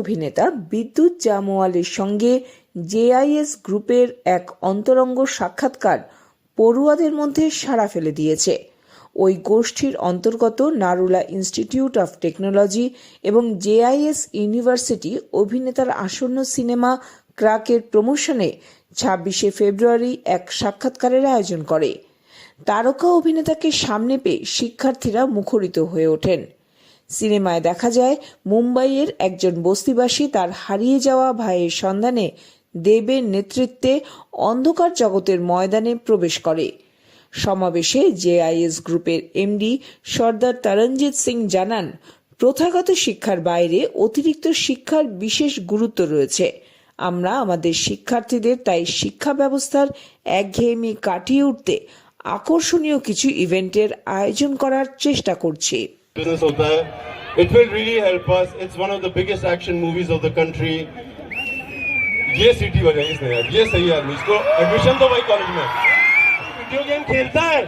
অভিনেতা বিদ্যুৎ জামওয়ালের সঙ্গে জেআইএস গ্রুপের এক অন্তরঙ্গ সাক্ষাৎকার পড়ুয়াদের মধ্যে সাড়া ফেলে দিয়েছে। ওই গোষ্ঠীর অন্তর্গত নারুলা ইনস্টিটিউট অফ টেকনোলজি এবং জেআইএস ইউনিভার্সিটি অভিনেতার আসন্ন সিনেমা ক্রাকের প্রমোশনে ছাব্বিশে ফেব্রুয়ারি এক সাক্ষাৎকারের আয়োজন করে। তারকা অভিনেতাকে সামনে পেয়ে শিক্ষার্থীরা মুখরিত হয়ে ওঠেন। সিনেমায় দেখা যায়, মুম্বাইয়ের একজন বস্তিবাসী তার হারিয়ে যাওয়া ভাইয়ের সন্ধানে দেবের নেতৃত্বে অন্ধকার জগতের ময়দানে প্রবেশ করে। সমাবেশে জেআইএস গ্রুপের এমডি সর্দার তরণজিৎ সিং জানান, প্রথাগত শিক্ষার বাইরে অতিরিক্ত শিক্ষার বিশেষ গুরুত্ব রয়েছে। আমরা আমাদের শিক্ষার্থীদের তাই শিক্ষা ব্যবস্থার একঘেয়েমি কাটিয়ে উঠতে আকর্ষণীয় কিছু ইভেন্টের আয়োজন করার চেষ্টা করছি। business hota hai. It will really help us. It's one of the biggest action movies of the country. ये सिटी बजाई इसने यार ये सही आदमी इसको एडमिशन तो भाई कॉलेज में वीडियो गेम खेलता है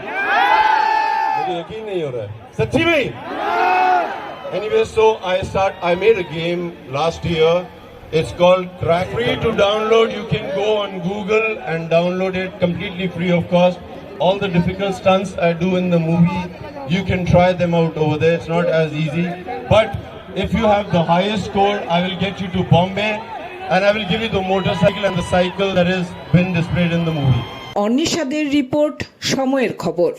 मुझे यकीन नहीं हो रहा है सच्ची में anyway so i start i made a game last year it's called crack free to download you can go on google and download it completely free of cost all the difficult stunts i do in the movie you can try them out over there it's not as easy but if you have the highest score i will get you to bombay and i will give you the motorcycle and the cycle that has been displayed in the movie অন্বেষাদের report সময়ের খবর